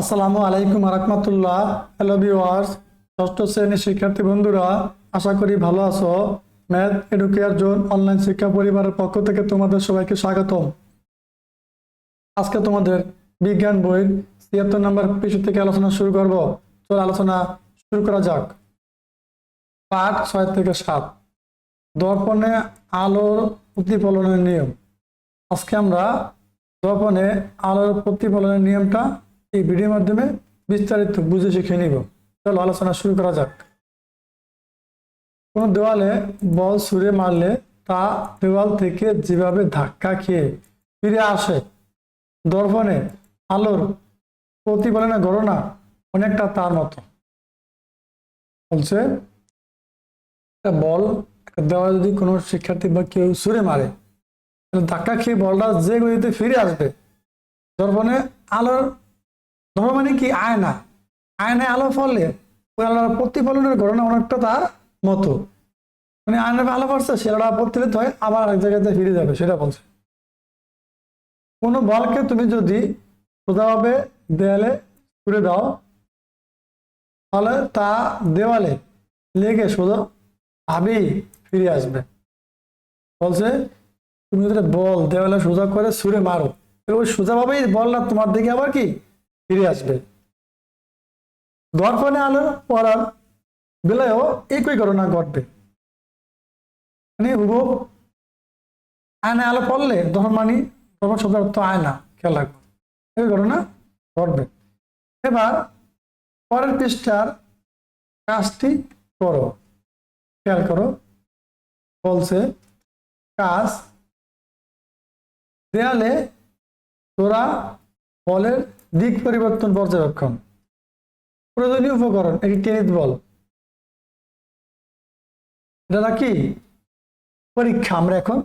আসসালামু আলাইকুম রহমতুল্লাহ hello viewers ষষ্ঠ শ্রেণির শিক্ষার্থী বন্ধুরা, আশা করি ভালো আছো। ম্যাথ এডুকেয়ার জোন অনলাইন শিক্ষা পরিবারের পক্ষ থেকে তোমাদের সবাইকে স্বাগতম। আজকে তোমাদের বিজ্ঞান বইয়ের ছিয়াত্তর নম্বর পৃষ্ঠ থেকে আলোচনা শুরু করব। চল আলোচনা শুরু করা যাক। পাঠ ছয় থেকে সাত। দর্পণে আলোর প্রতিফলনের নিয়ম। আজকে আমরা দর্পণে আলোর প্রতিফলনের নিয়মটা এই ভিডিওর মাধ্যমে বিস্তারিত বুঝে শিখে নিব। চলো আলোচনা শুরু করা যাক। কোনো দেওয়ালে বল ছুঁড়ে মারলে তা দেওয়াল থেকে যেভাবে ধাক্কা খেয়ে ফিরে আসে, দর্পণে আলোর প্রতিফলনের গণনা অনেকটা তার মতো। বলছে বল, একটা দেওয়ালে যদি কোনো শিক্ষার্থী বা কেউ ছুঁড়ে মারে ধাক্কা খেয়ে বলটা যে গতিতে ফিরে আসবে, দর্পণে আলোর ধর্ম মানে কি? আয়না। আয়নায় আলো ফলে, ওই আলোর প্রতিফলনের ঘটনা অনেকটা তার মতো। মানে আয়নায় আলো পড়ছে সেটা প্রতিফলিত হয়, আবার এক জায়গাতে ফিরে যাবে, সেটা বলছে। কোনো বলকে তুমি যদি সোজাভাবে দেয়ালে ছুড়ে দাও, তাহলে তা দেওয়ালে লেগে সোজা ভাবেই ফিরে আসবে। বলছে, তুমি যদি বল দেওয়ালে সোজা করে ছুঁড়ে মারো ওই সোজাভাবেই বলটা তোমার দিকে আবার কি? ফিরে আসবে। দর্পণে আলো পড়ার বেলায়ও একই ঘটনা ঘটবে। মানে হুবহু আয়নায় আলো পড়লে তখন মানে তখন শব্দের অর্থ আয়না, খেয়াল রাখব। এই ঘটনা ঘটবে। এবার পরের পৃষ্ঠার কাজটি করো। খেয়াল করো। বলছে, কাজ দেয়ালে তোরা বলের দিক পরিবর্তন পর্যবেক্ষণ। প্রয়োজনীয় উপকরণ, একটি টেনিস বল। এটা কি পরীক্ষা, আমরা এখন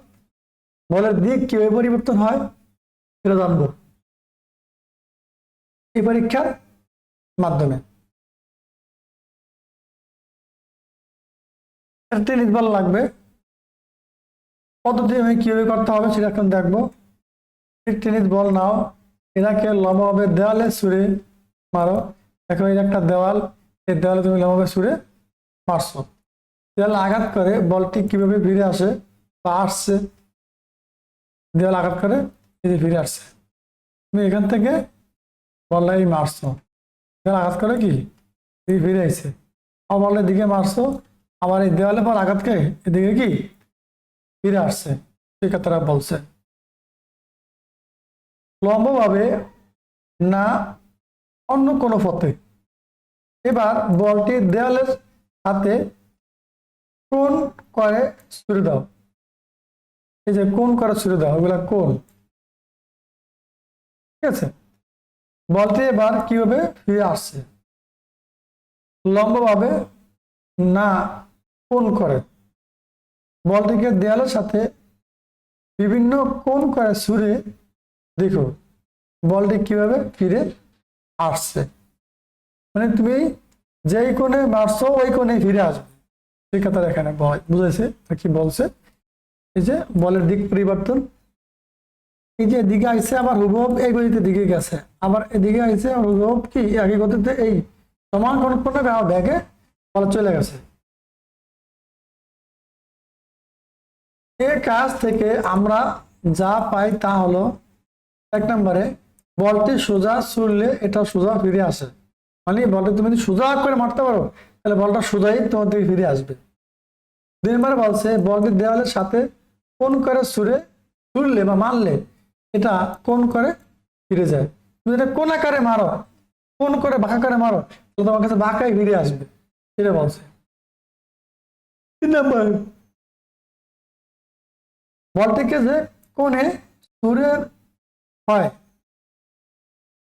বলের দিক কীভাবে পরিবর্তন হয় সেটা জানব। এই পরীক্ষার মাধ্যমে। টেনিস বল লাগবে। পদ্ধতি আমি কীভাবে করতে হবে সেটা এখন দেখব। টেনিস বল নাও। এটাকে লম্বাভাবে দেওয়ালে সুরে মারো। এখন এই একটা দেওয়াল, এই দেওয়ালে তুমি লম্বাভাবে সুরে মারছো। দেওয়ালে আঘাত করে, বলটি কীভাবে ফিরে আসে বা আসছে? দেওয়াল আঘাত করে যে ফিরে আসছে। তুমি এখান থেকে বললাই মারছো। দেওয়াল আঘাত করে কি? এই ফিরে আসছে আবার বলের দিকে মারছো। আবার এই দেওয়ালে পর আঘাত খেয়ে এদিকে কি? ফিরে আসছে। শিক্ষার্থীরা বলছে। লম্বভাবে না অন্য কোনো পথে। এবার বলটি দেয়ালের হাতে কোন করে ছুড়ে দাও। এই যে কোন করে ছুড়ে দাও ওগুলা কোন? ঠিক আছে? বলটি এবার কীভাবে ফিরে আসছে? লম্বভাবে না কোন করে? বলটিকে দেয়ালের সাথে বিভিন্ন কোন করে ছুঁড়ে দেখো, বলটি কীভাবে ফিরে আসছে? মানে তুমি যেই কোণে মারছো, ওই কোণে ফিরে আসবে। সেই কথা এখানে বুঝেছে কি বলছে? এই যে বলের দিক পরিবর্তন। এই যে দিকে আইছে, আবার হুবহব এই গতিতে দিকে গেছে। আবার এদিকে আইছে, আবার হুবহব কি? একই গতিতে এই সমান কোন কোণে ব্যাগে বল চলে গেছে। এর কাজ থেকে আমরা যা পাই তা হলো এক নম্বরে বলটি সোজা ছুড়লে এটা সোজা ফিরে আসে। মানে বলটা তুমি যদি সোজা করে মারতে পারো, তাহলে বলটা সোজাই তোমার দিকে ফিরে আসবে। দুই নম্বরে বলছে, বলটি দেওয়ালের সাথে কোন করে ছুড়ে ছুড়লে বা মারলে এটা কোন করে ফিরে যায়? তুমি এটা কোন আকারে মারো, কোন করে বাঁকা করে মারো, তাহলে তোমার কাছে বাঁকাই ফিরে আসবে। এটা বলছে। তিন নম্বর, বলটিকে যে কোণে ছুড়ে হয়।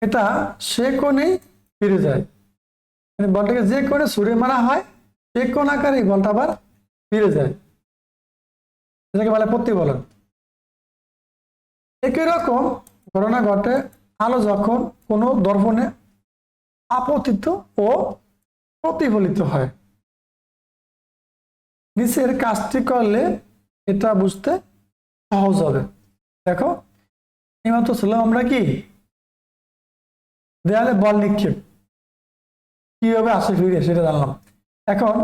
এটা সে কোণেই ফিরে যায়। মানে বলটাকে যে কোণে ছুড়ে মারা হয়, সে কোণ আকারে বলটা আবার ফিরে যায়। এটাকে বলে প্রতিফলন। একই রকম ঘটনা ঘটে আলো যখন কোনো দর্পণে আপতিত ও প্রতিফলিত হয়। নিচের কাজটি করলে এটা বুঝতে সহজ হবে। দেখো এইমাত্র ছিলাম আমরা কি? দেয়ালে বল নিক্ষেপ। কীভাবে আসে ফিরে সেটা জানলাম। এখন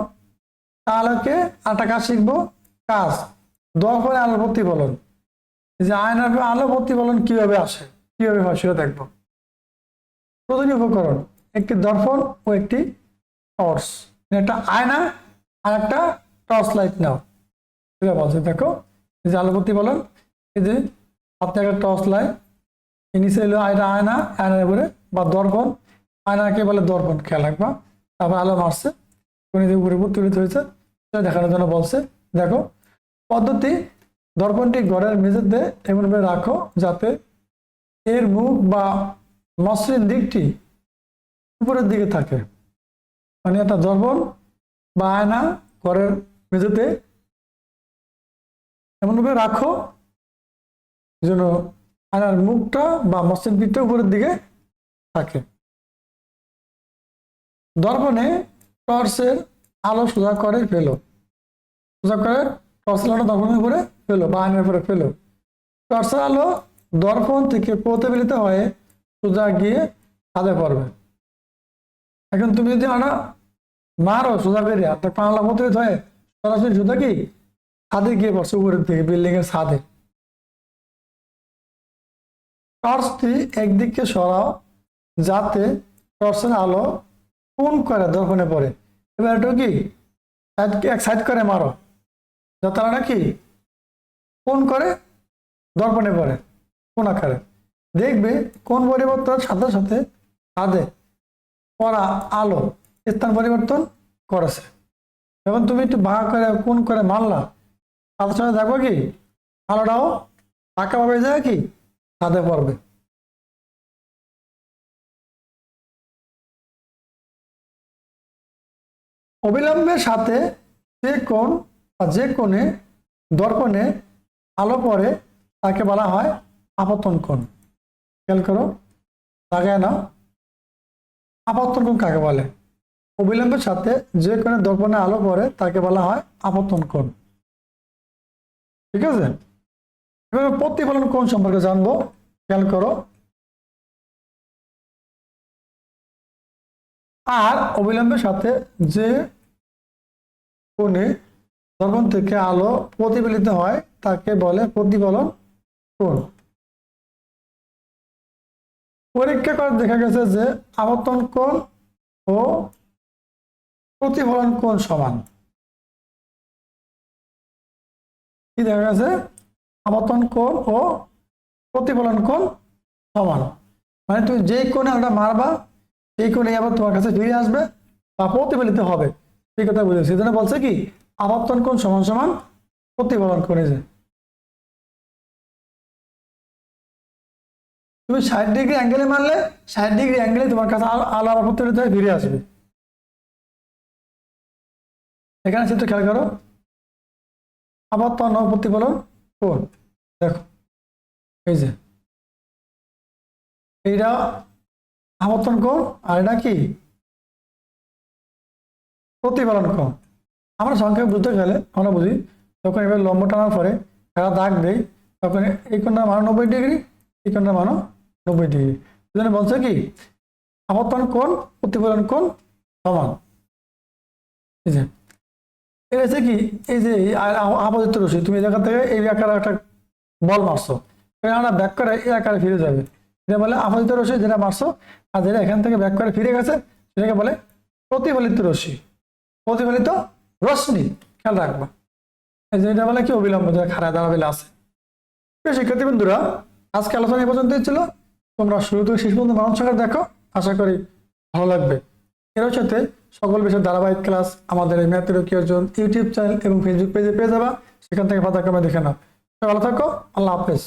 আলোকে আরেকটা কাজ শিখব, কাজ। দর্পণে আলো প্রতিফলন যে আয়নার আলো প্রতিফলন কীভাবে আসে, কীভাবে হয় সেটা দেখব। প্রধান উপকরণ, একটি দর্পণ ও একটি টর্চ। একটা আয়না আর একটা টর্চ লাইট নাও। বলছে, দেখো। যে আলো প্রতিফলন এই যে আপনি একটা টর্চ লাইট নিচে এলো আয়না আয়না, আয়নার উপরে বা দর্পণ, আয়নাকে বলে দর্পণ, খেয়াল রাখবা। তারপর আলো মারছে উপরে উপর তুলিত হয়েছে, সেটা দেখানোর জন্য বলছে, দেখো, পদ্ধতি, দর্পণটি ঘরের মেঝেতে এমনভাবে রাখো যাতে এর মুখ বা মসৃণ দিকটি উপরের দিকে থাকে। মানে একটা দর্পণ বা আয়না ঘরের মেঝেতে এমনভাবে রাখো যেন আয়নার মুখটা বা মসৃণ দিকটা উপরের দিকে থাকে। দর্পণে টর্চের আলো সোজা করে ফেলো। সোজা করে টর্চ আলো দর্পণের উপরে ফেলো বা আয়নার উপরে ফেলো। টর্চের আলো দর্পণ থেকে প্রতিফলিত হয়ে সোজা গিয়ে ছাদে পড়বে। এখন তুমি যদি আনা মারো সোজা বেরিয়ে তো পাংলা প্রতিফলিত হয়ে সরাসরি সোজা কি? ছাদে গিয়ে পড়ছে উপরের দিকে বিল্ডিং এর ছাদে। টর্চটি একদিকে সরাও, যাতে টর্চের আলো কোন করে, দর্পণে পড়ে। এবার এটা কি? এক সাইড করে মারো। যাতে আলোটা কি কোন করে, দর্পণে পড়ে কোন আকারে। দেখবে কোন পরিবর্তন? সাথে সাথে ছাদে পড়া আলো স্থান পরিবর্তন করেছে। যখন তুমি একটু ভাগ করে কোন করে মারলা, সাথে সাথে দেখো কি? আলোটাও পাকাভাবে যায় কি? ছাদে পড়বে। অবিলম্বের সাথে যে কোন বা যে কোণে, দর্পণে আলো পরে তাকে বলা হয় আপতন কোণ। খেয়াল করো, লাগায় না আপতন কোণ কাকে বলে? অবিলম্বের সাথে যে কোণে দর্পণে আলো পড়ে, তাকে বলা হয় আপতন কোণ। ঠিক আছে? প্রতিফলন কোণ সম্পর্কে জানব? খেয়াল করো। আর অবিলম্বের সাথে যে কোণে দর্পণ থেকে আলো প্রতিফলিত হয়, তাকে বলে প্রতিফলন কোণ। পরীক্ষা করে দেখা গেছে যে আবর্তন কোণ ও প্রতিফলন কোণ সমান। কি দেখা গেছে? আবর্তন কোণ ও প্রতিফলন কোণ সমান। মানে তুমি যেই কোণে আলোটা মারবা, সেই কোণে আবার তোমার কাছে ফিরে আসবে বা প্রতিফলিত হবে। সেই কথা বুঝেছি সেজন্য বলছে কি, আবর্তন কোণ সমান সমান প্রতিফলন যে। তুমি ষাট ডিগ্রি অ্যাঙ্গেলে মারলে, ষাট ডিগ্রি অ্যাঙ্গেলে তোমার কাছে আলো আবার প্রতিফলিত হয়ে ফিরে আসবে। এখানে চিত্র খেয়াল করো। আবর্তন ও প্রতিফলন কোণ দেখো, এই যে। এইটা আবর্তন কোণ আর এটা কি? প্রতিফলন কোণ আমরা সংখ্যা বুঝতে গেলে, আমরা বুঝি, যখন এবার লম্ব টানার পরে একটা দাগ দেই তখন এই কোণটার মান নব্বই ডিগ্রি, এই কোণটার মানও নব্বই ডিগ্রি। সেজন্য বলছে কি আবর্তন কোণ, প্রতিফলন কোণ সমান। এই যে। এটা কি, এই যে আপাতত রশ্মি তুমি জায়গা থেকে এই আকারে একটা বল মারছো। আমরা ব্যাক করে এই আকারে ফিরে যাবে। এটা বলে আপাতত রশ্মি যেটা মারছো, আর যেটা এখান থেকে ব্যাক করে ফিরে গেছে, সেটাকে বলে প্রতিফলিত রশ্মি প্রতিফলিত রশ্মি, খেয়াল রাখবা। এই যে এটা বলে কি অবিলম্ব, যেটা খারাপ দাঁড়াবেলে আছে। শিক্ষার্থী বন্ধুরা আজকে আলোচনা এই পর্যন্তই ছিল। তোমরা শুরু থেকে শেষ পর্যন্ত সঙ্গে দেখো, আশা করি ভালো লাগবে। এর সাথে সকল বিষয়ের ধারাবাহিক ক্লাস আমাদের এই ম্যাথের অর্জন ইউটিউব চ্যানেল এবং ফেসবুক পেজে পেয়ে যাবা। সেখান থেকে পাতা কমে দেখে নাও। ভালো থাকো, আল্লাহ হাফেজ।